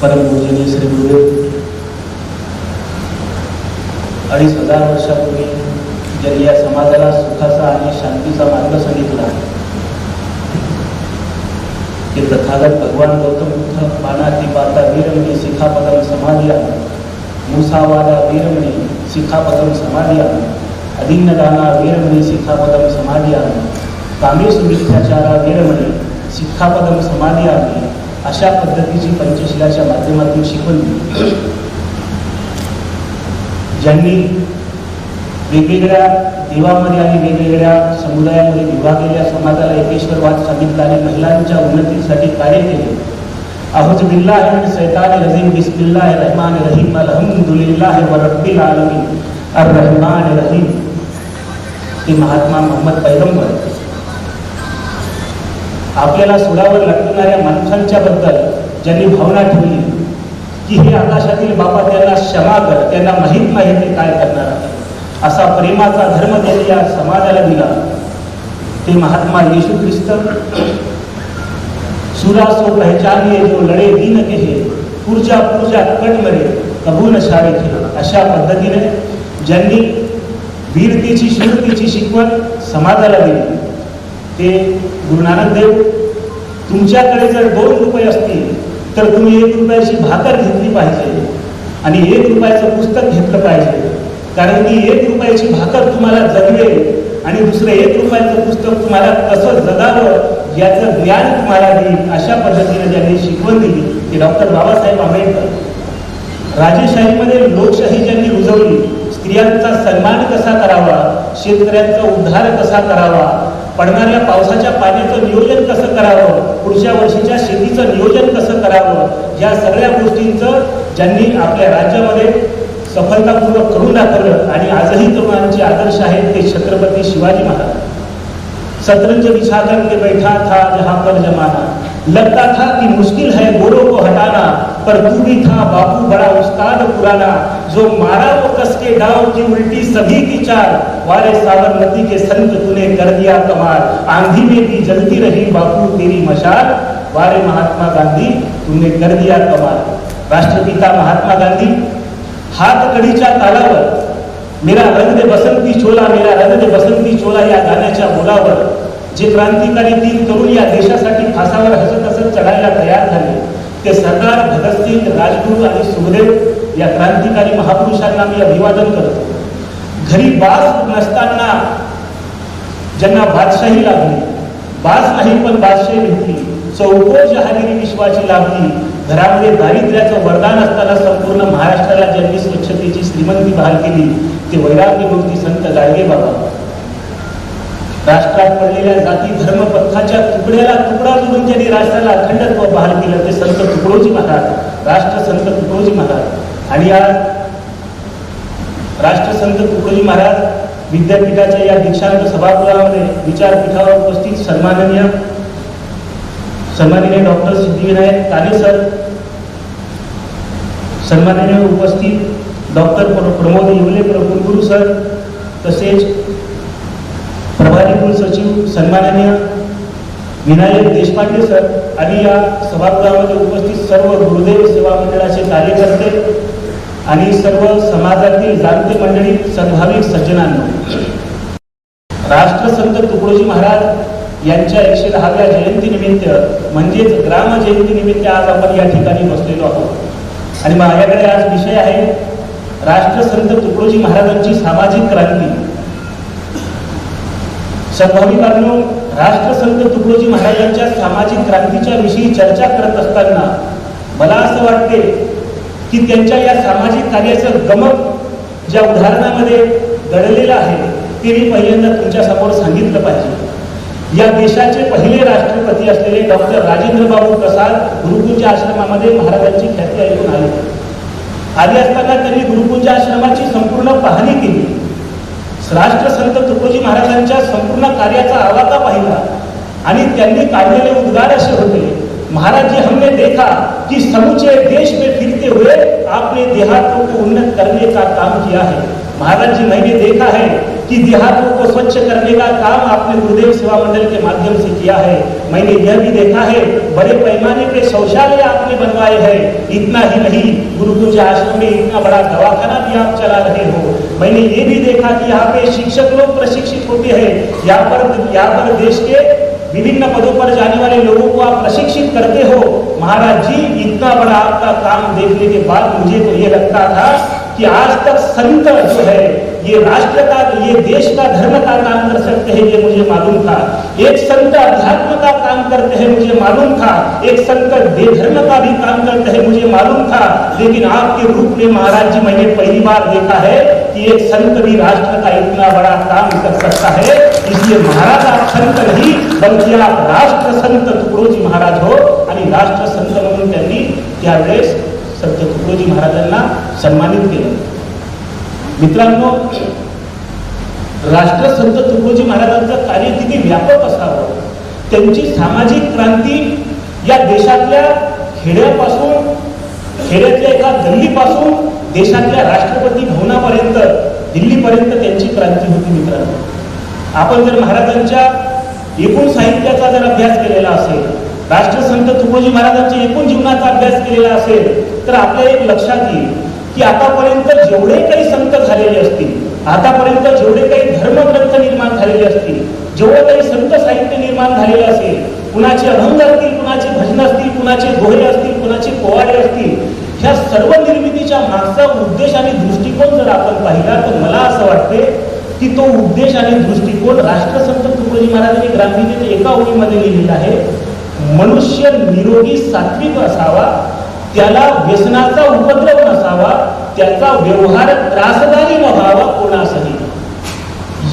परमपूजनीय श्री गुरुदेव अडीच हजार वर्षापूर्वी ज्यांनी या समाजाला सुखाचा आणि शांतीचा मार्ग सांगितला ते तथागत भगवान गौतम बुद्ध पानाती पाता वीरमणी शिखापदम समाधिया मुसावादा वीरमणी शिखापदम समाधिया अदिन्नदाना वीरमणी शिखापदम समाधिया कामेश मिथ्याचारा वीरमणी शिखापदम समाधिया अशा पद्धतीची पंचशिलाच्या माध्यमातून शिकवली ज्यांनी वेगवेगळ्या देवामध्ये आणि वेगवेगळ्या समुदायामध्ये विभागलेल्या समाजाला एकेश्वरवाद सांगितला आणि महिलांच्या उन्नतीसाठी कार्य केले. अहज बिल्ला आहे सैतान शैतान बिस्मिल्ला आहे रहमान रहीम अलहमदुल्ला आहे रब्बिल आलमीन। अर रहमान रहीम। ते महात्मा मोहम्मद पैगंबर। आपल्याला सुडावर लटकणाऱ्या माणसांच्या बद्दल ज्यांनी भावना ठेवली की हे आकाशातील बाबा त्यांना क्षमा कर त्यांना माहीत नाही ते काय करणार असा प्रेमाचा धर्म त्यांनी या समाजाला दिला. ते महात्मा येशू ख्रिस्त सुरा सो जो लढे दिन के हे पुरजा पुरजा कट मरे कबूल शाळे थे अशा पद्धतीने ज्यांनी वीरतेची शूरतेची शिकवण समाजाला दिली ते गुरु नानक देव तुमच्याकडे जर दोन रुपये असतील तर तुम्ही एक रुपयाची भाकर घेतली पाहिजे आणि एक रुपयाचं पुस्तक घेतलं पाहिजे. कारण की एक रुपयाची भाकर तुम्हाला जगवेल आणि दुसरं एक रुपयाचं पुस्तक तुम्हाला कसं जगावं याचं ज्ञान तुम्हाला देईल. अशा पद्धतीने ज्यांनी शिकवण दिली. ते डॉक्टर बाबासाहेब आंबेडकर. राजेशाहीमध्ये लोकशाही ज्यांनी रुजवली स्त्रियांचा सन्मान कसा करावा शेतकऱ्यांचा उद्धार कसा करावा पडणाऱ्या पावसाच्या पाण्याचं नियोजन कसं करावं? पुढच्या वर्षीच्या शेतीचं नियोजन कसं करावं? या सगळ्या गोष्टींचं ज्यांनी आपल्या राज्यामध्ये सफलतापूर्वक करून दाखवलं आणि आजही तरुणांचे आदर्श आहेत ते छत्रपती शिवाजी महाराज. शतरंज बिछा करके बैठा था जहां पर जमाना. लगता था कि मुश्किल है गोरों को हटाना, पर तू भी था बापू बड़ा उस्ताद पुराना, जो मारा वो कस के डाव की उल्टी सभी की चार वारे साबरमती के संत तूने कर दिया कमाल, आंधी में भी जलती रही बापू तेरी मशाल। वारे महात्मा गांधी, तूने कर दिया कमाल। राष्ट्रपिता महात्मा गांधी हात कडीच्या तालावर, मेरा रंग दे बसंती चोला, मेरा रंग दे बसंती चोला या गाण्याच्या बोलावर। जे क्रांतिकारी तीन तरुण या देशासाठी फासावर हसत हसत चढायला तयार झाले. ते सरदार भगतसिंग राजगुरू आणि सुखदेव या क्रांतिकारी महापुरुषांना मी अभिवादन करतो. घरी बास नसताना ज्यांना बादशाही लाभली बास नाही पण बादशाही भेटली चौको जहागिरी विश्वाची लाभली घरामध्ये दारिद्र्याचं वरदान असताना संपूर्ण महाराष्ट्राला ज्यांनी स्वच्छतेची श्रीमंती बहाल केली ते वैराग्य मूर्ती संत गाडगे बाबा. राष्ट्रात पडलेल्या जाती धर्म पंथाच्या तुकड्याला तुकडा करून त्यांनी राष्ट्राला अखंडत्व बहाल केलं. ते संत तुकडोजी महाराज राष्ट्रसंत तुकडोजी महाराज. आणि आज राष्ट्रसंत तुकडोजी महाराज विद्यापीठाच्या या दीक्षांत सभागृहामध्ये विचारपीठावर उपस्थित सन्माननीय सन्माननीय डॉक्टर सिद्धिविनायक काने सर सन्माननीय उपस्थित डॉक्टर प्रमोद येवले कुलगुरू सर तसेच प्रभारी सचिव सन्माननीय विनायक देशपांडे सर आणि या सभागृहामध्ये उपस्थित सर्व गुरुदेव सेवा मंडळाचे कार्यकर्ते आणि सर्व समाजातील जाणते मंडळी सद्भाविक सज्जनांना. राष्ट्रसंत तुकडोजी महाराज यांच्या एकशे दहाव्या जयंतीनिमित्त म्हणजेच ग्राम जयंतीनिमित्त आज आपण या ठिकाणी बसलेलो आहोत. आणि माझ्याकडे आज विषय आहे राष्ट्रसंत तुकडोजी महाराजांची सामाजिक क्रांती. सद्भाविकांनो राष्ट्रसंत तुकडोजी महाराजांच्या सामाजिक क्रांतीच्या विषयी चर्चा करत असताना मला असं वाटते की त्यांच्या या सामाजिक कार्याचं गमक ज्या उदाहरणामध्ये दडलेलं आहे ते मी पहिल्यांदा तुमच्यासमोर सांगितलं पाहिजे. या देशाचे पहिले राष्ट्रपती असलेले डॉक्टर राजेंद्र बाबू प्रसाद गुरुकुंजा आश्रमामध्ये महाराजांची ख्याती ऐकून आली. आली असताना त्यांनी गुरुकुंजा आश्रमाची संपूर्ण पाहणी केली. राष्ट्रसंत तुकडोजी महाराजांच्या संपूर्ण कार्याचा आवाका पाहिला आणि त्यांनी काढलेले उद्गार असे होते महाराज जी हमने देखा कि समुचे देश में फिरते हुए आपने देहातों को उन्नत करने का काम किया है। महाराज जी मैंने देखा है? कि देहातों को स्वच्छ करने का काम आपने गुरुदेव सेवा मंडल के माध्यम से किया है। मैंने यह भी देखा है, बड़े पैमाने पे शौचालय आपने बनवाए हैं। इतना ही नहीं गुरुकुंज आश्रम में इतना बड़ा दवाखाना भी आप चला रहे हो। मैंने ये भी देखा कि यहाँ पे शिक्षक लोग प्रशिक्षित होते हैं। यहाँ पर यहाँ पर देश के विभिन्न पदों पर जाने वाले लोगों को आप प्रशिक्षित करते हो। महाराज जी, इतना बड़ा आपका काम देखने के बाद मुझे तो ये लगता था कि आज तक संत जो है ये राष्ट्र का ये देश का धर्म का काम कर सकते हैं ये मुझे मालूम था। एक संत अध्यात्म का काम करते हैं मुझे मालूम था। एक संत बेधर्म का भी काम करते हैं मुझे मालूम था। लेकिन आपके रूप में महाराज जी मैंने पहली बार देखा है कि एक संत भी राष्ट्र का इतना बड़ा काम कर सकता है। इसलिए महाराज आप संत नहीं बल्कि आप राष्ट्र संत तुकडोजी महाराज हो। आणि राष्ट्र संत म्हणून त्यांनी त्यावेळेस संत तुकडोजी महाराजांना सन्मानित केलं मित्रांनो राष्ट्रसंत तुकडोजी महाराजांचं कार्य किती व्यापक असावं त्यांची सामाजिक क्रांती या देशातल्या खेड्यापासून खेड्यातल्या एका गल्लीपासून देशातल्या राष्ट्रपती भवनापर्यंत दिल्लीपर्यंत त्यांची क्रांती होती मित्रांनो. आपण जर महाराजांच्या एकूण साहित्याचा जर अभ्यास केलेला असेल राष्ट्रसंत तुकोजी महाराजांच्या एकूण जीवनाचा अभ्यास केलेला असेल तर आपल्या एक लक्षात येईल की आतापर्यंत जेवढे काही संत झालेले असतील आतापर्यंत जेवढे काही धर्मग्रंथ निर्माण झालेले असतील जेवढे काही संत साहित्य निर्माण झालेले असेल कुणाचे अभंग असतील कुणाचे भजन असतील कुणाचे दोहे असतील कुणाचे पोवाडे असतील ह्या सर्व निर्मितीच्या मागचा उद्देश आणि दृष्टिकोन जर आपण पाहिला तर मला असं वाटते की तो उद्देश आणि दृष्टिकोन राष्ट्रसंत तुकडोजी महाराजांनी ग्रामीण एका ओळीमध्ये लिहिलेला आहे मनुष्य निरोगी सात्विक असावा त्याला व्यसनाचा उपद्रव नसावा त्याचा व्यवहार त्रासदारी व्हावा कोणासही.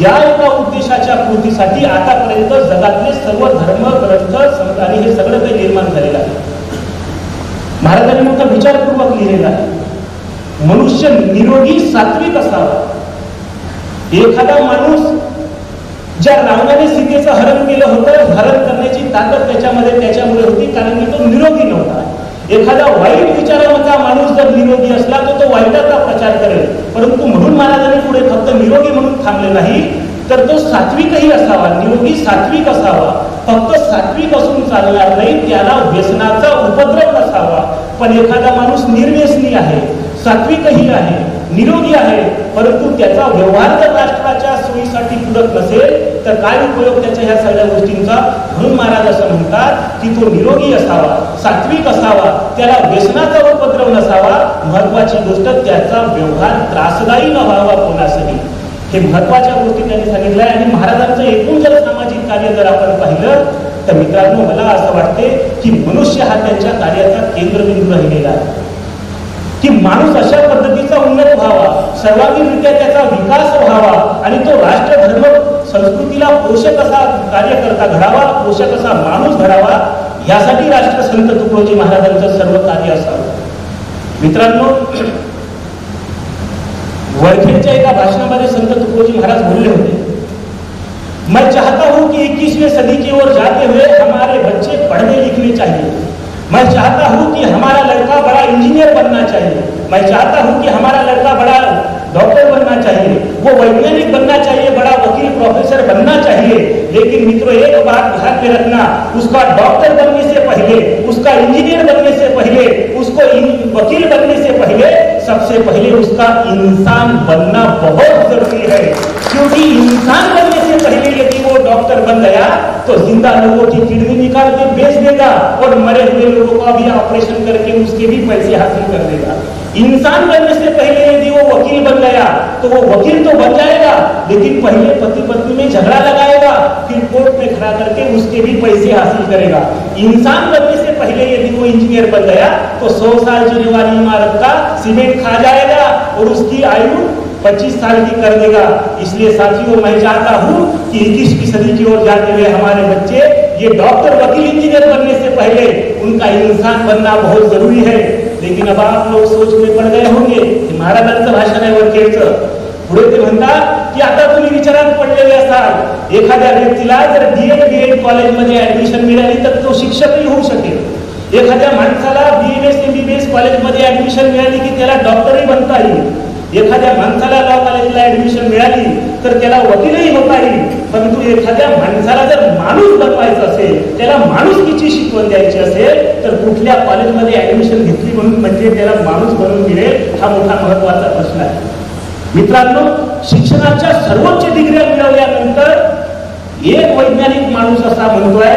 या एका उद्देशाच्या पूर्तीसाठी आतापर्यंत जगातले सर्व धर्म ग्रंथ संतांनी हे सगळं काही निर्माण झालेलं आहे. महाराजांनी मोठा विचारपूर्वक लिहिलेला आहे. मनुष्य निरोगी सात्विक असावा. एखादा माणूस ज्या रावणाने सीतेचं हरण केलं होतं हरण करण्याची ताकद त्याच्यामध्ये त्याच्यामुळे होती कारण की तो निरोगी नव्हता. एखादा वाईट विचार माणूस जर निरोगी असला तर तो वाईटाचा परंतु म्हणून महाराजांनी पुढे फक्त निरोगी म्हणून थांबले नाही तर तो सात्विकही असावा निरोगी सात्विक असावा. फक्त सात्विक असून चालणार नाही त्याला व्यसनाचा उपद्रव नसावा. पण एखादा माणूस निर्व्यसनी आहे सात्विकही आहे निरोगी आहे परंतु त्याचा व्यवहार जर राष्ट्राच्या सोयीसाठी पूरक नसेल तर काय उपयोग त्याच्या ह्या सगळ्या गोष्टींचा? म्हणून महाराज असं म्हणतात की तो निरोगी असावा सात्विक असावा त्याला व्यसनाचा उपद्रव नसावा. महत्वाची गोष्ट त्याचा व्यवहार त्रासदायी न व्हावा कोणासही. हे महत्त्वाच्या गोष्टी त्यांनी सांगितल्या आणि महाराजांचं एकूण जर सामाजिक कार्य जर आपण पाहिलं तर मित्रांनो मला असं वाटते की मनुष्य हा त्यांच्या कार्याचा केंद्रबिंदू राहिलेला आहे. की माणूस अशा पद्धतीचा उन्नत व्हावा सर्वांगीणरित्या त्याचा विकास व्हावा आणि तो राष्ट्र धर्म संस्कृतीला पोषक असा कार्यकर्ता घडावा पोषक असा माणूस घडावा यासाठी राष्ट्र संत तुकडोजी महाराजांचं सर्व कार्य असावं. मित्रांनो वरखेडच्या एका भाषणामध्ये संत तुकडोजी महाराज बोलले होते मैं चाहता हूं कि 21वीं सदी की ओर जाते हुए हमारे बच्चे पढ़ने लिखने चाहिए। मैं चाहता हूँ कि हमारा लड़का बड़ा इंजीनियर बनना चाहिए। मैं चाहता हूँ कि हमारा लड़का बड़ा डॉक्टर बनना चाहिए। वो वैज्ञानिक बनना चाहिए, बड़ा वकील प्रोफेसर बनना चाहिए। लेकिन मित्रों, एक बात ध्यान में रखना, उसका डॉक्टर बनने से पहले, उसका इंजीनियर बनने से पहले, उसको वकील बनने से पहले, सबसे पहले उसका इंसान बनना बहुत ज़रूरी है। क्योंकि इंसान पहले यदि वो डॉक्टर बन गया तो ज़िंदा लोगों की किडनी निकाल के बेच देगा और मरे हुए लोगों का भी ऑपरेशन करके उसके भी पैसे हासिल कर देगा। इंसान बनने से पहले यदि वो वकील बन गया तो वो वकील तो बन जाएगा, लेकिन पहले पति पत्नी में झगड़ा लगाएगा, फिर कोर्ट में खड़ा करके उसके भी पैसे हासिल करेगा। इंसान बनने से पहले यदि वो इंजीनियर बन गया तो सौ साल जीने वाली इमारत का सीमेंट खा जाएगा और उसकी आयु 25 साल की कर देगा। इसलिए साथियों, मैं चाहता हूँ कि इक्कीसवीं सदी की ओर जाते हुए हमारे बच्चे ये डॉक्टर, वकील, इंजीनियर बनने से पहले उनका इंसान बनना बहुत ज़रूरी है। लेकिन अब आप लोग सोच में पड़ गए होंगे की महाराजांचं भाषण आहे वरखेडचं पुढे ते म्हणतात की आता तुम्ही विचारात पडलेले असाल एखाद्या व्यक्तीला जर ऍडमिशन मिळाली तर तो शिक्षकही होऊ शकेल। एखाद्या माणसाला ऍडमिशन मिळाली की त्याला डॉक्टरही बनता येईल। एखाद्या माणसाला लॉ कॉलेजला ऍडमिशन मिळाली तर त्याला वकीलही होता येईल परंतु एखाद्या माणसाला जर माणूस बनवायचा असेल त्याला माणुसकीची शिकवण द्यायची असेल तर कुठल्या कॉलेजमध्ये ऍडमिशन घेतली म्हणून म्हणजे त्याला माणूस बनवून मिळेल हा मोठा महत्त्वाचा प्रश्न आहे. मित्रांनो शिक्षणाच्या सर्वोच्च डिग्र्या मिळवल्यानंतर एक वैज्ञानिक माणूस असा म्हणतोय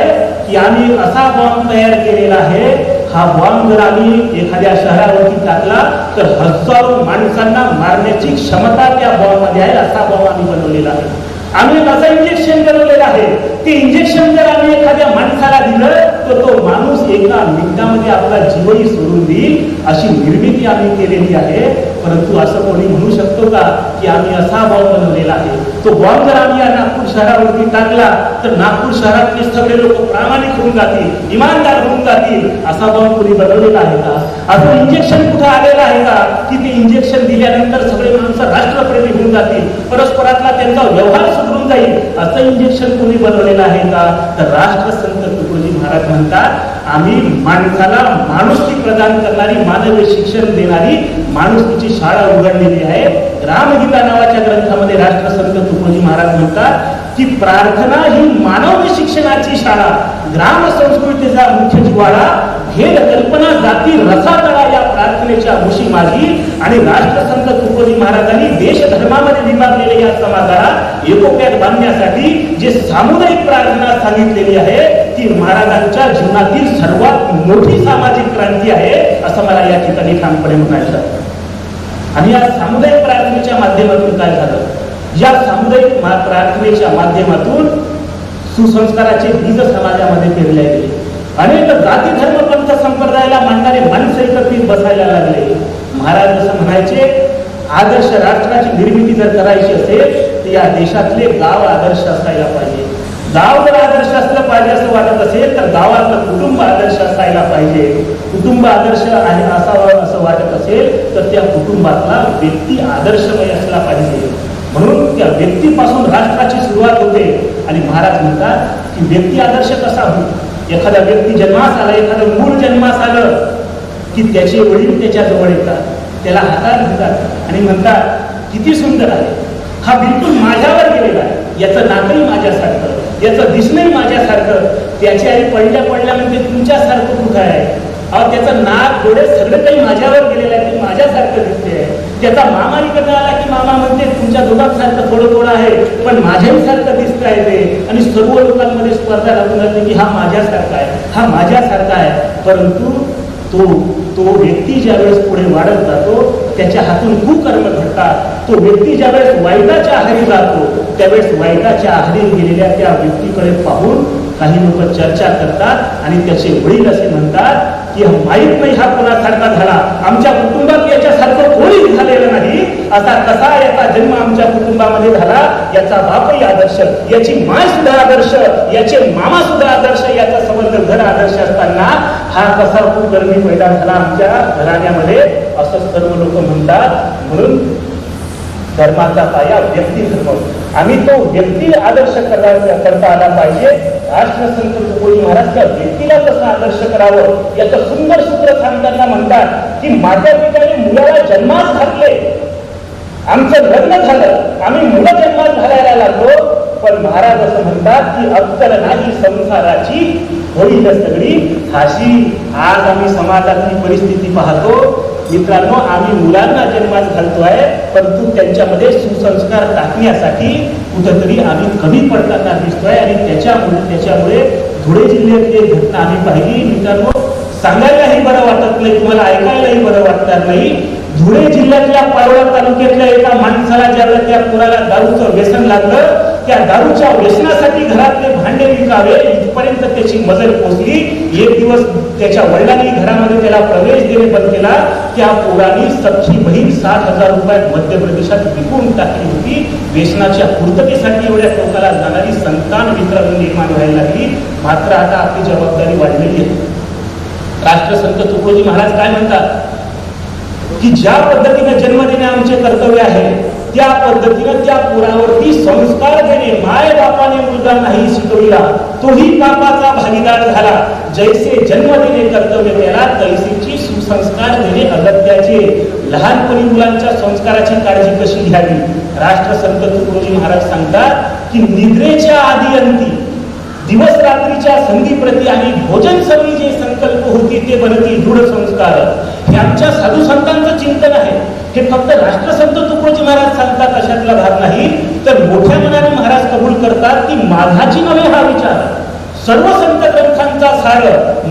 की आम्ही असा बॉम्ब तयार केलेला आहे हा बॉम्ब जर आम्ही एखाद्या शहरावरती टाकला तर हजारो माणसांना मारण्याची क्षमता त्या बॉम्बमध्ये आहे असा बॉम्ब आम्ही बनवलेला आहे. आम्ही एक असं इंजेक्शन बनवलेलं आहे ते इंजेक्शन जर आम्ही एखाद्या माणसाला दिलं तर तो माणूस एका मिनिटामध्ये आपला जीवही सोडून देईल अशी निर्मिती आम्ही केलेली आहे. परंतु असं कोणी म्हणू शकतो का की आम्ही असा बॉम्ब बनवलेला आहे? तो बॉम्ब जर आम्ही या नागपूर शहरावरती टाकला तर नागपूर शहरातले सगळे लोक प्रामाणिक होऊन जातील इमानदार होऊन जातील. असा बॉम्ब कोणी बनवलेला आहे का? असं इंजेक्शन कुठं आलेलं आहे का? की ते इंजेक्शन दिल्यानंतर सगळे माणसं राष्ट्रप्रेमी होऊन जातील. परस्परातला त्यांचा व्यवहार सुधरून जाईल. असं इंजेक्शन कोणी बनवलेलं आहे का? तर राष्ट्रसंत तुकडोजी महाराज म्हणतात आम्ही माणसाला माणुसकी प्रदान करणारी मानवी शिक्षण देणारी माणुसकीची शाळा उघडलेली आहे. रामगीता नावाच्या ग्रंथामध्ये राष्ट्रसंत तुकडोजी महाराज म्हणतात की प्रार्थना ही मानवी शिक्षणाची शाळा ग्राम संस्कृतीचा मुख्य जिवाळा भेद कल्पना जाती रसातळा या प्रार्थनेच्या मुशी माझी आणि राष्ट्रसंत तुकोजी महाराजांनी देश धर्मामध्ये विभागलेल्या या समाजाला एकोप्यात बांधण्यासाठी जे सामुदायिक प्रार्थना सांगितलेली आहे ती महाराजांच्या जीवनातील सर्वात मोठी सामाजिक क्रांती आहे असं मला या ठिकाणी ठामपणे म्हणायचं आणि या सामुदायिक प्रार्थनेच्या माध्यमातून काय झालं? या सामुदायिक मा- प्रार्थनेच्या माध्यमातून सुसंस्काराचे बीज समाजामध्ये पेरले गेले. अनेक जाती धर्म पंथ संप्रदायाला मांडणारे माणसं एकत्रित बसायला लागले. महाराज जसं म्हणायचे आदर्श राष्ट्राची निर्मिती जर करायची असेल तर या देशातले गाव आदर्श असायला पाहिजे. गाव जर आदर्श असलं पाहिजे असं वाटत असेल तर गावातलं कुटुंब आदर्श असायला पाहिजे. कुटुंब आदर्श आहे असावं असं वाटत असेल तर त्या कुटुंबातला व्यक्ती आदर्शमय असला पाहिजे. म्हणून त्या व्यक्तीपासून राष्ट्राची सुरुवात होते. आणि महाराज म्हणतात की व्यक्ती आदर्श कसा होईल? एखादा व्यक्ती जन्मास आला एखादं मूळ जन्मास आलं की त्याचे वडील त्याच्याजवळ येतात त्याला हातात घेतात आणि म्हणतात किती सुंदर आहे. हा बिलकुल माझ्यावर गेलेला आहे. याचं नाकही माझ्यासारखं याचं दिसणंही माझ्यासारखं त्याची आई पडल्या पडल्या म्हणजे तुमच्यासारखं कुठं आहे. अहो त्याचं नाक डोळे सगळं काही माझ्यावर गेलेलं आहे ते माझ्यासारखं दिसतं. त्याचा मामा इकडे आला की मामा म्हणते तुमच्या दोघांसारखं थोडं थोडं आहे पण माझ्याही सारखं दिसत आहे ते. आणि सर्व लोकांमध्ये स्पर्धा लागून जाते की हा माझ्यासारखा आहे हा माझ्यासारखा आहे. परंतु तो तो व्यक्ती ज्यावेळेस पुढे वाढत जातो त्याच्या हातून कुकर्म घडतात. तो व्यक्ती ज्यावेळेस वाईटाच्या आहारी जातो त्यावेळेस वाईटाच्या आहारी गेलेल्या त्या व्यक्तीकडे पाहून काही लोक चर्चा करतात आणि त्याचे वडील असे म्हणतात की माहीत नाही हा कोणासारखा झाला. आमच्या कुटुंबात याच्यासारखं कोणी झालेलं नाही असा कसा याचा जन्म आमच्या कुटुंबामध्ये झाला याचा बापही आदर्श याची माय सुद्धा आदर्श याचे मामा सुद्धा आदर्श याचा संबंध घर आदर्श असताना हा कसा कुकर्मी गर्मी पैदा झाला आमच्या घराण्यामध्ये असं सर्व लोक म्हणतात. म्हणून धर्माचा पाया व्यक्ती धर्म. आम्ही तो व्यक्ती आदर्श करता आला पाहिजे. राष्ट्रसंत तुकोजी महाराज त्या व्यक्तीला कसं आदर्श करावं याचं सुंदर सूत्र सांगताना म्हणतात की माझ्या पित्याने मुलाला जन्मास घातले. आमचं लग्न झालं आम्ही मुलं जन्मात घालायला लागलो पण महाराज असं म्हणतात की अक्कल नाही संसाराची होईल सगळी फाशी. आज आम्ही समाजातली परिस्थिती पाहतो मित्रांनो आम्ही मुलांना जन्मात घालतोय परंतु त्यांच्यामध्ये सुसंस्कार टाकण्यासाठी कुठंतरी आम्ही कमी पडताना दिसतोय आणि त्याच्यामुळे त्याच्यामुळे धुळे जिल्ह्यातली घटना आम्ही पाहिली. मित्रांनो सांगायलाही बरं वाटत नाही तुम्हाला ऐकायलाही बरं वाटणार नाही. धुळे जिल्ह्यातल्या पारोळा तालुक्यातल्या एका माणसाला ज्याला त्या पुराला दारूचं व्यसन लागलं त्या दारूच्या व्यसनासाठी घरातले भांडे विकावे इथपर्यंत त्याची मजल पोचली. एक दिवस त्याच्या वडिलांनी घरामध्ये त्याला प्रवेश देणे बंद केला. त्या पोराने सख्खी बहीण साठ हजार रुपयात मध्य प्रदेशात विकून टाकली होती. व्यसनाच्या पूर्ततेसाठी एवढ्या टोकाला जाणारी संतान मित्रांनो निर्माण व्हायला लागली. मात्र आता आपली जबाबदारी वाढलेली आहे. राष्ट्रसंत तुकोजी महाराज काय म्हणतात? की ज्या पद्धतीने जन्म देणे आमचे कर्तव्य आहे त्या पद्धतीनं त्या पुरावरती संस्कार देणे माय बापाने मुलगा नाही शिकविला तोही पापाचा भागीदार झाला. जैसे जन्म देणे कर्तव्य त्याला तैसेची सुसंस्कार देणे अगत्याचे. लहानपणी मुलांच्या संस्काराची काळजी कशी घ्यावी? राष्ट्रसंत तुकडोजी महाराज सांगतात की निद्रेच्या आधी अंती दिवस रात्रीच्या संधीप्रती आणि भोजन समी जे संकल्प होती ते बनती दृढ संस्कार. हे आमच्या साधू संतांचं चिंतन आहे. हे फक्त राष्ट्रसंत तुकडोजी महाराज सांगतात अशातला भाग नाही. तर मोठ्या मनाने महाराज कबूल करतात की माझाची नव्हे हा विचार. सर्व संत ग्रंथांचा सार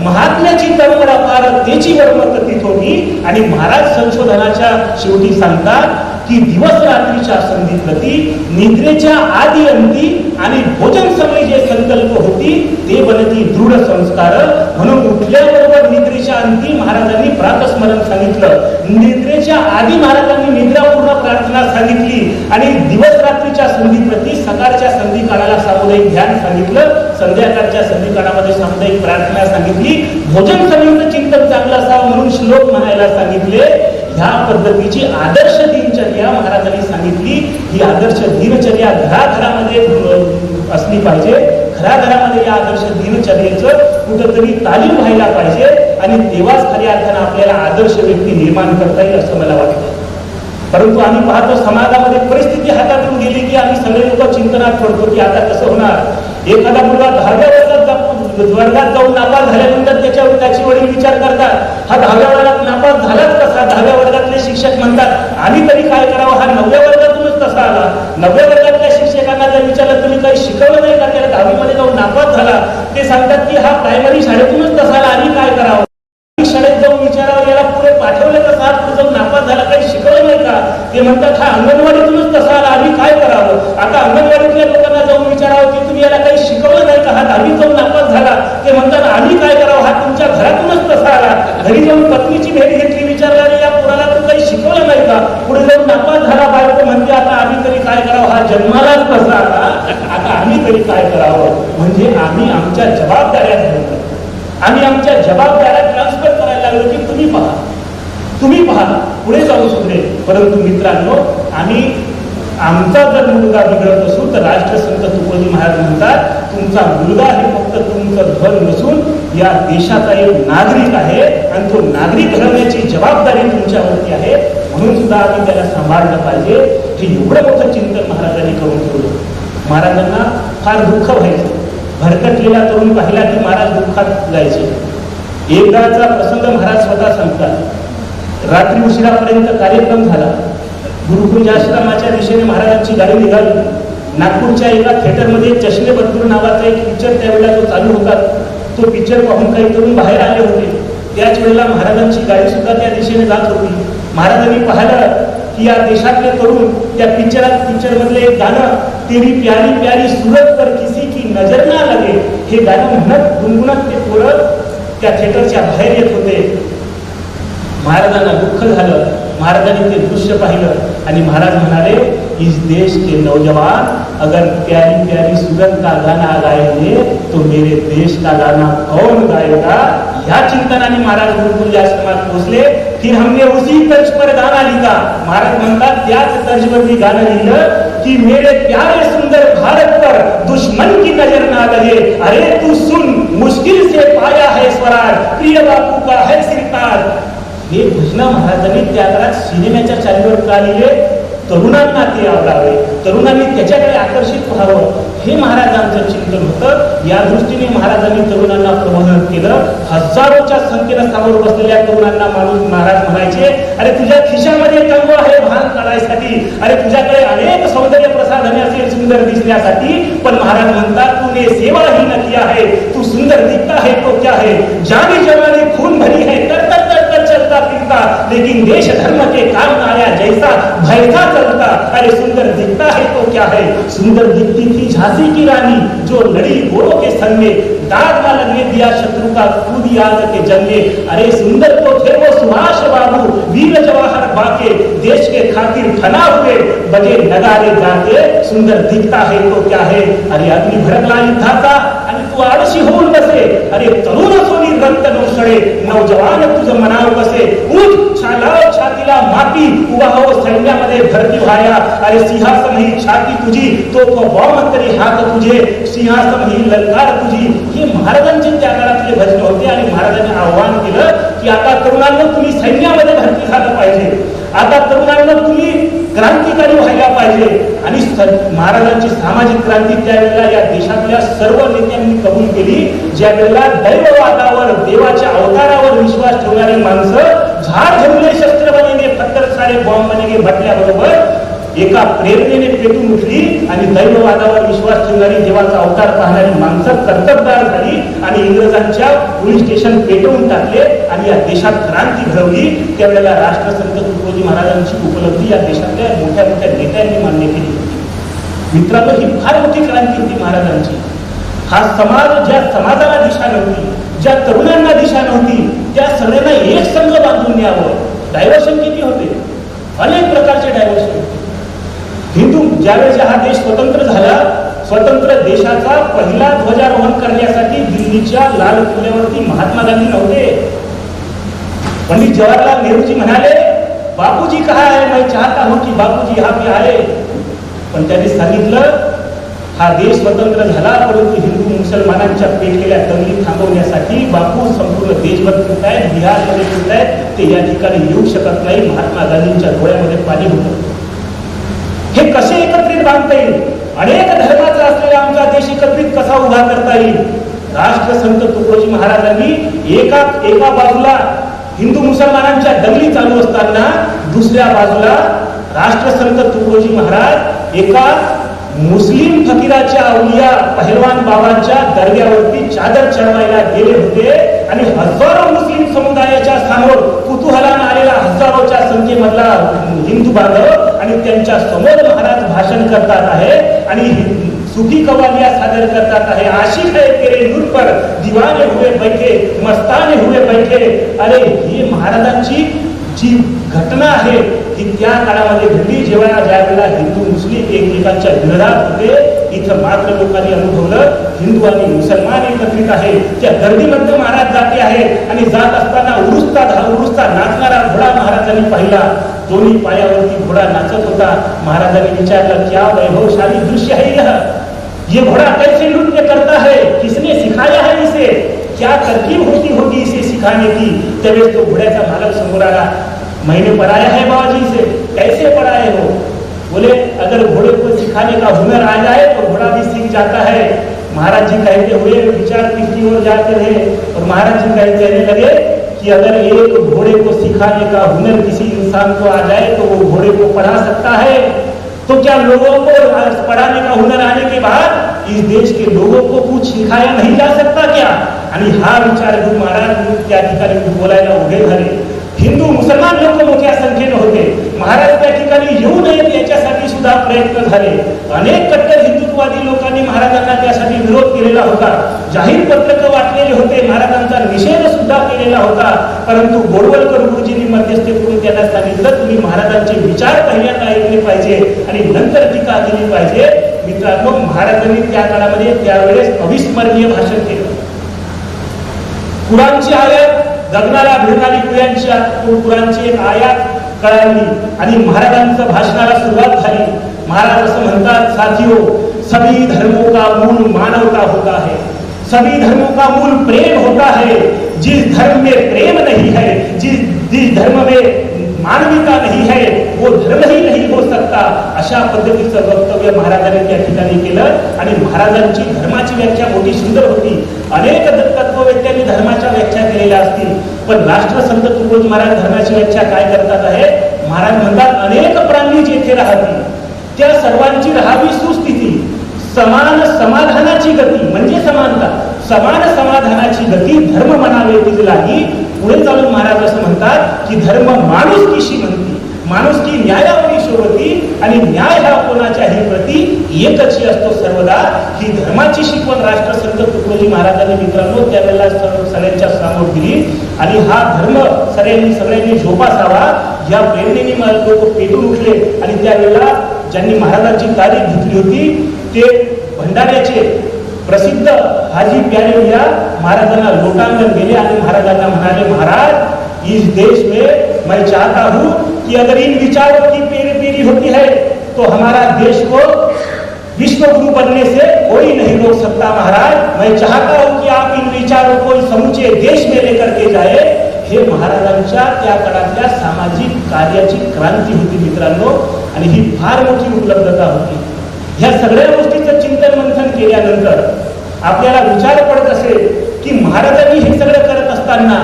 महात्म्याची तळमळा पार त्याची वर्म कथित होती आणि महाराज संशोधनाच्या शेवटी सांगतात की दिवस रात्रीच्या संधी प्रती निद्रेच्या आदी अंती आणि भोजन समय जे संकल्प होती ते बनती दृढ संस्कार. म्हणून उठल्याबरोबर निद्रेच्या अंती महाराजांनी प्रातस्मरण सांगितलं. निद्रेच्या आधी महाराजांनी निद्रापूर्ण प्रार्थना सांगितली आणि दिवस रात्रीच्या संधी प्रती सकाळच्या संधी काळाला सामुदायिक ध्यान सांगितलं. संध्याकाळच्या संधी काळामध्ये सामुदायिक प्रार्थना सांगितली. भोजन समीचं चिंतन चांगलं असावं म्हणून श्लोक म्हणायला सांगितले. ह्या पद्धतीची आदर्श ती दिनचर्या महाराजांनी सांगितली ही आदर्श दिनचर्या घराघरामध्ये असली पाहिजे. घराघरामध्ये या आदर्श दिनचर्येचं कुठंतरी तालीम व्हायला पाहिजे आणि तेव्हाच खऱ्या अर्थानं आपल्याला आदर्श व्यक्ती निर्माण करता येईल असं मला वाटतं. परंतु आम्ही पाहतो समाजामध्ये परिस्थिती हातातून गेली की आम्ही सगळे लोक चिंतनात पडतो की आता कसं होणार? एखादा मुलगा दहाव्या वर्षात वर्गात जाऊन नापास झाल्यानंतर त्याच्यावर त्याचे वडील विचार करतात हा दहाव्या वर्गात नापास झालाच कसा? दहाव्या वर्गातले शिक्षक म्हणतात आम्ही तरी काय करावं? हा नवव्या वर्गातूनच तसा आला. नवव्या वर्गातल्या शिक्षकांना जर विचारलं तुम्ही काही शिकवलं नाही का? त्याला दहावीमध्ये जाऊन नापास झाला. ते सांगतात की हा प्रायमरी शाळेतूनच तसा आला. आम्ही काय करावं? शाळेत जाऊन विचारावं याला पुढे पाठवलं कसं हा पुढे जाऊन नापास झाला? काही शिकवलं नाही का? ते म्हणतात हा अंगणवाडी तसा आला आम्ही काय करावं आता अंगणवाडीतल्या लोकांना जाऊन विचारावं की तुम्ही याला काही शिकवलं नाही का हा दहावी जाऊन नापास झाला ते म्हणतात आम्ही काय करावं हा तुमच्या घरातूनच तसा आला घरी जाऊन पत्नीची भेट घेतली विचारला या पुराला तू काही शिकवलं नाही का? पुढे जाऊन नापास झाला बायको म्हणते आता आम्ही तरी काय करावं? हा जन्मालाच तसा आला आता आम्ही तरी काय करावं? म्हणजे आम्ही आमच्या जबाबदाऱ्या धरतो आम्ही आमच्या जबाबदाऱ्या ट्रान्सफर करायला लागलो की तुम्ही पहा. तुम्ही पहा. पुढे जाऊ शकले परंतु मित्रांनो आम्ही आमचा जर मुलगा बिघडत असून तर राष्ट्रसंत तुकोजी महाराज म्हणतात तुमचा मुलगा हे फक्त तुमचं धन नसून या देशाचा एक नागरिक आहे आणि तो नागरिक घडवण्याची जबाबदारी तुमच्यावरती आहे. म्हणून सुद्धा आम्ही त्याला सांभाळलं पाहिजे. हे एवढं मोठं चिंतन महाराजांनी करून ठेवलं. महाराजांना फार दुःख व्हायचं. भरकटलेला तरुण पाहिला की महाराज दुःखात जायचे. एकदाचा प्रसंग महाराज स्वतः सांगतात. रात्री उशिरापर्यंत कार्यक्रम झाला. गुरुकुंज आश्रमाच्या दिशेने महाराजांची गाडी निघाली नागपूरच्या एका थिएटरमध्ये चष्मे बद्दूर नावाचा एक पिक्चर त्यावेळेला जो चालू होता तो पिक्चर पाहून काही तरुण बाहेर आले होते. त्याच वेळेला महाराजांची गाडी सुद्धा त्या दिशेने जात होती. महाराजांनी पाहिलं की या देशातले तरुण त्या पिक्चरात पिक्चरमधले एक गाणं तेरी प्यारी प्यारी सुरत पर किसी की नजर ना लगे हे गाणं म्हणत गुणगुणत ते पोरं त्या थिएटरच्या बाहेर येत होते. महाराजांना दुःख झालं. महाराजांनी ते दृश्य पाहिलं. आणि महाराज म्हणाले, इस देश के नौजवान, अगर प्यारी प्यारी सूरत का गाना गाएँगे तो मेरे देश का गाना कौन गाएगा? या चिंतनाने महाराज गुरुकुल आश्रमात पोहोचले. फिर हमने उसी तर्ज पर गाना लिखा. महाराज म्हणतात, त्याच तर्जवरती गाणं लिहिलं कि मेरे प्यारे सुंदर भारत पर दुश्मन की नज़र ना लगे. अरे तू सुन, मुश्किल से पाया है स्वराज, प्रिय बापू का है सिरताज. हे भजन महाराजांनी त्या काळात सिनेमाच्या चालीवर का लिहिले? तरुणांना ते आवडावे. तरुणांनी त्याच्याकडे आकर्षित व्हावं. हे महाराजांचं चिंतन होतं. या दृष्टीने महाराजांनी तरुणांना प्रबोधन केलं. हजारोच्या संख्येनं समोर बसलेल्या तरुणांना माणूस महाराज म्हणायचे अरे तुझ्या खिशामध्ये तंग आहे भान काढायसाठी. अरे तुझ्याकडे अनेक सौंदर्य प्रसाधने असेल सुंदर दिसण्यासाठी. पण महाराज म्हणतात तुने सेवा ही नक्की आहे. तू सुंदर दिखता है तो क्या है? जानी जवानी खून भरी है तर फिरता लेकिन देश धर्म के काम आया जैसा भयता चलता अरे सुंदर दिखता है तो क्या है? सुंदर दिखती थी झांसी की रानी, जो लड़ी घोड़ों के संग में दाग ना लगने दिया शत्रु का कूदी आग के जंगे। अरे सुंदर तो थे वो सुभाष बाबू, वीर जवाहर बाके, देश के खातिर फना हुए, बजे नगारे जाके सुंदर दिखता है तो क्या है? अरे अग्नि भड़कला युद्धाचा आणि तू आळशी होऊन बसे. अरे तरुण सोनी रक्त नवसळे नवजवान तुझं मनावर बसे. उठ छाला छातीला माती. उभा हो सैन्यामध्ये भरती व्हाया. अरे सिंहासन ही छाती तुझी. तो तो बॉम्ब तरी हात तुझे. सिंहासन ही ललकार तुझी. हे महाराजांचे त्या काळातले भजन होते आणि महाराजांनी आव्हान केलं की आता तरुणांना तुम्ही सैन्यामध्ये भरती झालं पाहिजे. आता तरुणांना तुम्ही क्रांतिकारी व्हायला पाहिजे. आणि महाराजांची सामाजिक क्रांती त्यावेळेला या देशातल्या सर्व नेत्यांनी कबूल केली ज्या वेळेला दैववादावर देवाच्या अवतारावर विश्वास ठेवणारी माणसं झाड झुमले शस्त्र बनेगे पत्थर सारे बॉम्ब बनेगे म्हटल्याबरोबर एका प्रेरणेने पेटून उठली आणि दैववादावर विश्वास ठेवणारी देवाचा अवतार पाहणारी माणसं कर्तबदार झाली आणि इंग्रजांच्या पोलीस स्टेशन पेटवून टाकले आणि या देशात क्रांती घडवली. त्यावेळेला राष्ट्रसंत तुकडोजी महाराजांची उपलब्धी या देशातल्या मोठ्या मोठ्या नेत्यांनी मान्य केली. मित्रांनो ही फार मोठी क्रांती होती महाराजांची. हा समाज ज्या समाजाला दिशा नव्हती ज्या तरुणांना दिशा नव्हती त्या सगळ्यांना एक संघ बांधून न्यावं. डायव्हर्शन किती होते? अनेक प्रकारचे डायव्हर्शन होते. हिंदू ज्यावेळेस हा देश स्वतंत्र झाला स्वतंत्र देशाचा पहिला ध्वजारोहण करण्यासाठी दिल्लीच्या लाल किल्ल्यावरती महात्मा गांधी नव्हते. पंडित जवाहरलाल नेहरूजी म्हणाले बापूजी कहा है? मैं चाहता हूं की बापूजी हा पे आले पण त्यांनी सांगितलं हा देश स्वतंत्र झाला परंतु हिंदू मुसलमानांच्या पेटलेल्या दंगली थांबवण्यासाठी बापू संपूर्ण देशभर फिरतायत बिहारमध्ये फिरतायत ते या ठिकाणी येऊ शकत नाही. महात्मा गांधींच्या डोळ्यामध्ये पाणी होतं. हे कसे एकत्रित बांधता येईल? अनेक धर्माचा असलेला आमचा देश एकत्रित कसा उभा करता येईल? राष्ट्रसंत तुकडोजी महाराजांनी एका एका बाजूला हिंदू मुसलमानांच्या दंगली चालू असताना दुसऱ्या बाजूला राष्ट्रसंत तुकडोजी महाराज एका मुस्लिम फकीराच्या अवलिया पहिलवान बाबांच्या दर्ग्यावरती चादर चढवायला गेले होते आणि हजारो मुस्लिम समुदायाच्या समोर कुतूहलानं हजारोच्या संख्येमधला हिंदू बांधव आणि त्यांच्यासमोर महाराज भाषण करतात आहे आणि सुखी कवालिया सादर करतात आहे. आशिक है तेरे नूर पर हुए बैठे मस्ताने हुए बैठे अरे ही महाराजांची जी घटना आहे ती त्या काळामध्ये घडली जेव्हा ज्या वेळेला हिंदू मुस्लिम एकमेकांच्या विरोधात होते. तिथं मात्र लोकांनी अनुभवलं. हिंदू आणि मुसलमान एकत्रित आहे. त्या गर्दीमध्ये महाराज जाते आहे. आणि जात असताना उरुस्ता धा- उरुस्ता नाचणारा घोडा महाराजांनी पाहिला. दोन्ही पायावरती घोडा नाचत होता. महाराजांनी विचारलं क्या वैभवशाली दृश्य है यह? ये घोड़ा कैसे नृत्य करता है? किसने सिखाया है इसे? क्या तरकीब होती होगी इसे सिखाने की? त्यावेळेस तो घोड्याचा मालक समोर आला मैंने पढ़ाया है बाबाजी से कैसे पढ़ाए हो? बोले, अगर घोड़े को सिखाने का हुनर आ जाए तो घोड़ा भी सीख जाता है। महाराज जी कहते हुए विचार की ओर जाते रहे और महाराज जी कहते कहने लगे कि अगर एक घोड़े को सिखाने का हुनर किसी इंसान को आ जाए तो वो घोड़े को पढ़ा सकता है। तो क्या लोगों को पढ़ाने का हुनर आने के बाद इस देश के लोगों को कुछ सिखाया नहीं जा सकता क्या? हा विचार घेऊन महाराज त्या ठिकाणी बोलायला उभे झाले हिंदू मुसलमान लोक मोठ्या संख्येने होते. महाराज त्या ठिकाणी येऊ नयेत याच्यासाठी सुद्धा प्रयत्न झाले. अनेक कट्टर हिंदुत्ववादी लोकांनी महाराजांना त्यासाठी विरोध केलेला होता. जाहीर पत्रक वाटलेले होते महाराजांचा निषेध सुद्धा केलेला होता. परंतु बोडवलकर गुरुजींनी मध्यस्थी करून त्यांना सांगितलं तुम्ही महाराजांचे विचार पहिल्यांदा ऐकले पाहिजे आणि नंतर टीका केली पाहिजे. मित्रांनो महाराजांनी त्या काळामध्ये त्यावेळेस अविस्मरणीय भाषण केलं. कुराणची आयात गगनाला भिडणारी कुराणची आ- एक आयात कळाली आणि महाराजांचं भाषणाला सुरुवात झाली. महाराज असं म्हणतात साथियो सभी धर्मों का मूल मानवता होता है. सभी धर्मों का मूल प्रेम होता है. जिस धर्म में प्रेम नहीं है जिस जिस धर्म में मानवीयता नहीं है वो धर्म ही नहीं हो सकता. अशा पद्धतीचं वक्तव्य महाराजांनी त्या ठिकाणी केलं आणि महाराजांची धर्माची व्याख्या मोठी सुंदर होती. अनेक तत्ववेत्यांनी धर्माच्या व्याख्या केलेल्या असतील पण राष्ट्रसंत तुकोज महाराज धर्माची व्याख्या काय करतात आहे? महाराज म्हणतात अनेक प्राणी जेथे राहतील त्या सर्वांची राहावी सुस्थिती समान समाधानाची गती. म्हणजे समानता समान समाधानाची गती धर्म म्हणावे तिलाही पुढे चालून महाराज असं म्हणतात की धर्म माणूस किशी म्हणते माणूस की न्यायावरी शोभती आणि न्याय हा कोणाच्याही प्रती एकच असतो सर्वदा ही धर्माची शिकवण राष्ट्रसंत तुकडोजी महाराजांनी मित्रांनो त्यावेळेला सगळ्यांच्या समोर दिली. आणि हा धर्म सगळ्यांनी सगळ्यांनी जोपासावा या प्रेरणेने लोक पेटून उठले. आणि त्यावेळेला ज्यांनी महाराजांची तारीख घेतली होती ते भंडाऱ्याचे प्रसिद्ध हाजी प्यारे मिया महाराजांना लोटांगण गेले आणि महाराजांना म्हणाले महाराज इस देश में मैं चाहता हूँ कि अगर इन विचारों की पीढ़ी पीढ़ी होती है तो हमारा देश को विश्व गुरु बनने से कोई नहीं रोक सकता महाराज। मैं चाहता हूं कि आप इन विचारों को समूचे देश में लेकर के जाए। हे महाराजांच्या त्या काळातल्या सामाजिक कार्याची क्रांती होती मित्रांनो आणि ही फार मोठी उपलब्धता होती। ह्या सगळ्या गोष्टीचं चिंतन मंथन केल्यानंतर आपल्याला विचार पडत असेल की महाराजांनी हे सगळं करत असताना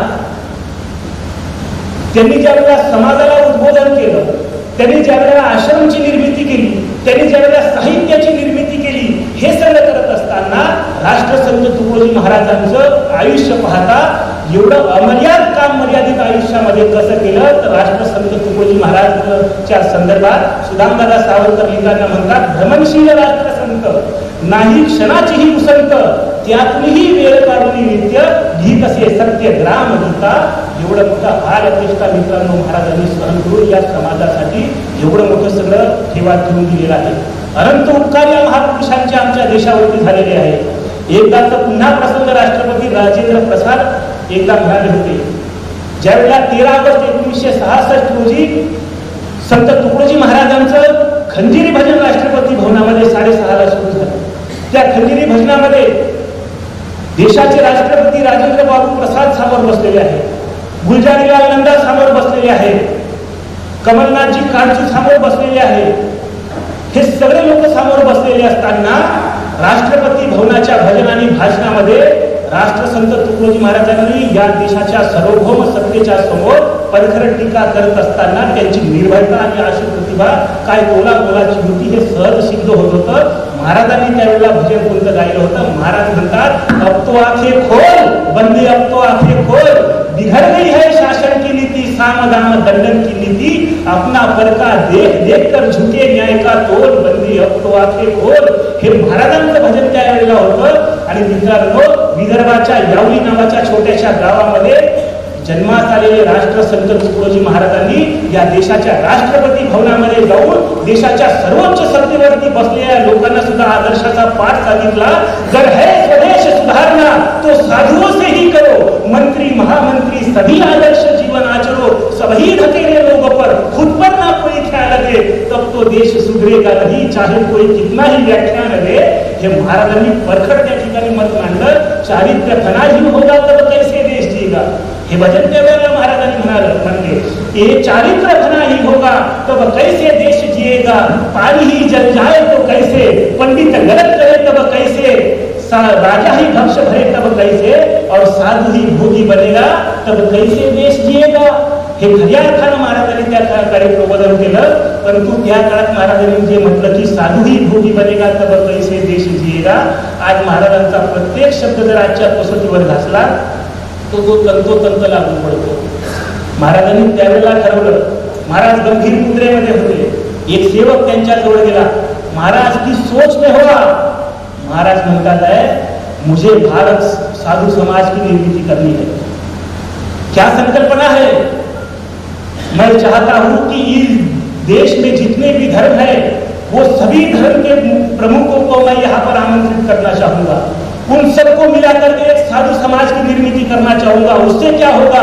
त्यांनी ज्या समाजाला उद्बोधन केलं त्यांनी ज्या वेळेला आश्रमची निर्मिती केली त्यांनी ज्या वेळेला साहित्याची निर्मिती केली हे सगळं करत असताना राष्ट्रसंत तुकोजी महाराजांचं आयुष्य पाहता एवढं अमर्याद काम मर्यादित आयुष्यामध्ये कसं केलं तर राष्ट्रसंत तुकोजी महाराजच्या संदर्भात सुदामदादा सावरकर लिंगांना म्हणतात भ्रमणशील राष्ट्रसंत नाही क्षणाचीही उसंत त्यातूनही वेळ काढून नित्य असे सत्य ग्राम गीता एवढं मोठं हाल मित्रांनो महाराजांनी सहन करून या समाजासाठी एवढं मोठं सगळं ठेवा ठेवून दिलेलं आहे. अनंत उपकार या महापुरुषांचे आमच्या देशावरती झालेले आहे. एकदा तर पुन्हा प्रसंग राष्ट्रपती राजेंद्र प्रसाद एकदा म्हणाले होते ज्यावेळेला तेरा ऑगस्ट एकोणीसशे सहासष्ट रोजी संत तुकडोजी महाराजांचं खंजिरी भजन राष्ट्रपती भवनामध्ये साडेसहाला सुरू झालं. त्या खंजिरी भजनामध्ये देशाचे राष्ट्रपती राजेंद्र बाबू प्रसाद समोर बसलेले आहेत. गुलजारीलाल नंदा समोर बसलेले आहेत. कमलनाथजी कांची समोर बसलेले आहेत. हे सगळे लोक समोर बसलेले असताना राष्ट्रपती भवनाच्या भजन आणि भाषणामध्ये राष्ट्रसंत तुकडोजी महाराजांनी या देशाच्या सार्वभौम सत्तेच्या समोर परखर टीका करत असताना त्यांची निर्भयता आणि अशी प्रतिभा काय तोला तोलाची होती हे सहज सिद्ध होत होतं. महाराजांनी त्यावेळेला भजन कोणतं गायलं होतं? महाराज म्हणतात अब तो आखे खोल बंदी अब तो आखे खोल बिघड़ गई है शासन की नीति साम दाम दंडन की नीति अपना परका देख देख कर झुके न्याय का तोल बंदी अब तो खोल. हे महाराजांचं भजन त्यावेळेला होतं. आणि मित्रांनो विदर्भाच्या यावली नावाच्या छोट्याशा गावामध्ये जन्मास आलेले राष्ट्रसंत तुकडोजी महाराजांनी या देशाच्या राष्ट्रपती भवनामध्ये जाऊन देशाच्या सर्वोच्च सत्तेवरती बसलेल्या लोकांना सुद्धा आदर्शाचा पाठ सांगितला. जर हे स्वदेश सुधारणा तो साधुओं से ही करो. मंत्री, महामंत्री, सभी आदर्श जीवन आचरो, सभी धकेले लोगों पर खुद पर ना कोई ख्याल लगे तब तो देश सुधरेगा नहीं, चाहे कोई कितना ही व्याख्यान दे हे महाराजांनी परखड त्या ठिकाणी मत मांडलं चारित्र्य फनाहीन होगा तब कैसे देश जिएगा? हे भजन त्यावेळेला महाराजांनी म्हणाल म्हणले ये चारित्र फना ही होगा, तब कैसे देश जिएगा? पानी ही जल जाए तो कैसे? पंडित गलत करे तब कैसे राजा ही भक्ष भरे तब कैसे? और साधु ही भोगी बनेगा तब कैसे देश जिएगा? हे खऱ्या अर्थानं महाराजांनी त्या का- काळी प्रबोधन केलं परंतु त्या काळात महाराजांनी जे म्हटलं की साधू ही भोगी बनेगा तब कैसे देश जिएगा? आज महाराजांचा प्रत्येक शब्द जर आजच्या कसोटीवर घासला तो जो तंतोतंत लागू पडतो. महाराजांनी त्यावेळेला ठरवलं महाराज गंभीर मुद्रेमध्ये होते. एक सेवक त्यांच्या जवळ गेला महाराज की सोच में होगा महाराज म्हणतात आहे मुझे भारत साधु समाज की निर्मित करनी है। क्या संकल्पना है? मैं चाहता हूँ कि इस देश में जितने भी धर्म है, वो सभी धर्म के प्रमुखों को मैं यहाँ पर आमंत्रित करना चाहूँगा। उन सबको मिलाकर के एक साधु समाज की निर्मित करना चाहूँगा। उससे क्या होगा?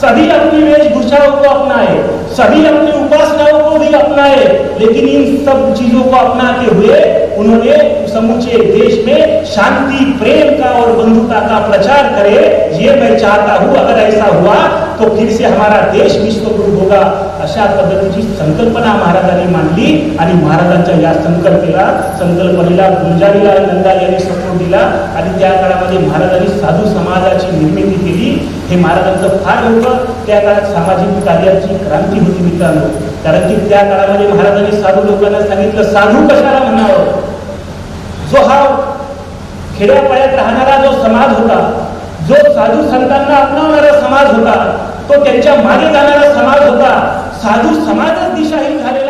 सभी अपनी वेशभूषाओं को अपनाए, सभी अपनी उपासनाओं को भी अपनाए, लेकिन इन सब चीज़ों को अपनाते हुए उन्होंने समूचे देश में शांति, प्रेम का और बंधुता का प्रचार करे, ये मैं चाहता हूँ, अगर ऐसा हुआ तो फिर से हमारा देश विश्व गुरु होगा। अशा पद्धतीची संकल्पना महाराजांनी मांडली आणि महाराजांच्या या संकल्पेला संकल्पनेला गुंजारीला नंदा यांनी सपोर्ट दिला आणि त्या काळामध्ये महाराजांनी साधू समाजाची निर्मिती केली. हे महाराजांचं फार मोठं त्या काळात सामाजिक कार्याची क्रांती होती मित्रांनो. कारण की त्या काळामध्ये महाराजांनी साधू लोकांना सांगितलं साधू कशाला म्हणावं? जो हा खेड्यापाड्यात राहणारा जो समाज होता जो साधू संतांना अपनावणारा समाज होता तो त्यांच्या मागे जाणारा समाज होता साधू समाजच दिशाहीन झालेला